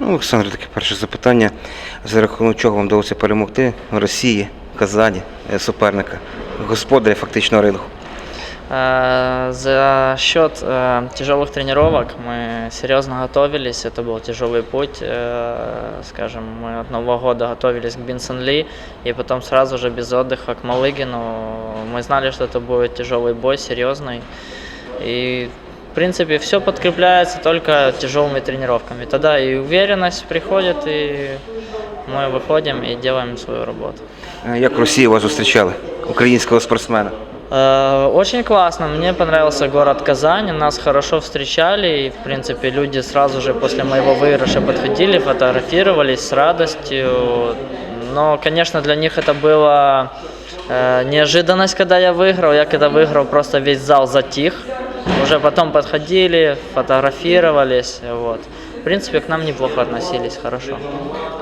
Ну, Олександр, таке перше запитання. За рахунок чого вам вдалося перемогти в Росії, Казані, е, суперника, господаря фактично рингу? Э, За счет э, тяжелых тренировок мы серьезно готовились. Это был тяжелый путь. Э, Скажем, мы от Нового года готовились к Бинсон Ли, и потом сразу же без отдыха к Малыгину. Мы знали, что это будет тяжелый бой, серьезный. И в принципе все подкрепляется только тяжелыми тренировками. Тогда и уверенность приходит, и мы выходим и делаем свою работу. Е, Як в Росії вас зустрічали, українського спортсмена? Э, Очень классно. Мне понравился город Казань. Нас хорошо встречали. И, в принципе, люди сразу же после моего выигрыша подходили, фотографировались с радостью. Но, конечно, для них это было э, неожиданность, когда я выиграл. Я когда выиграл, просто весь зал затих. Уже потом подходили, фотографировались. Вот. В принципе, к нам неплохо относились, хорошо.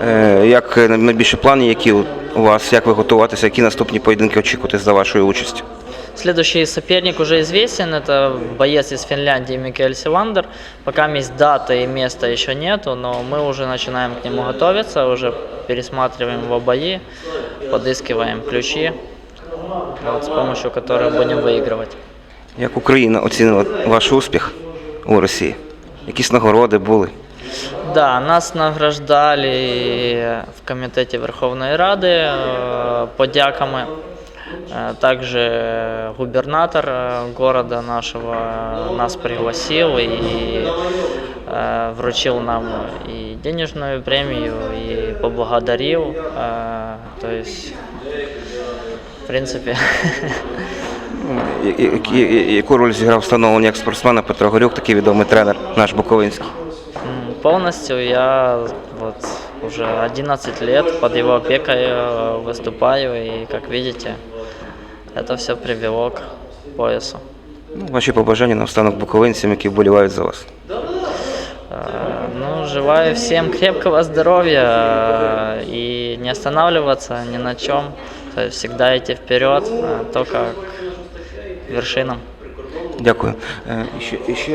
Е, Як е, найбільші плани, які у вас, як ви готуватися, які наступні поєдинки очікувати за вашою участю? Следующий соперник уже известен, это боец из Финляндии Микель Силандер. Пока есть дата и места еще нету, но мы уже начинаем к нему готовиться, уже пересматриваем его бои, подыскиваем ключи, вот, с помощью которых будем выигрывать. Як Україна оцінила ваш успіх у Росії? Якісь нагороди були? Да, нас награждали в комитете Верховной Рады э, подяками. Э, Также губернатор э, города нашего нас пригласил и э, вручил нам и денежную премию, и поблагодарил. Э, То есть, в принципе, Я- я- я- Яку роль зіграв встановлення як спортсмена Петро Горюк, такий відомий тренер, наш Буковинський? м, полностью я вот уже 11 лет под его опекой э, выступаю, и, как видите, это все привело к поясу. Ну, Ваші побажання на останок буковинцям, які вболівають за вас. Э, Ну, желаю всем крепкого здоровья э, и не останавливаться ни на чем. То есть всегда идти вперед, э, только к вершинам. Дякую. Ще- ще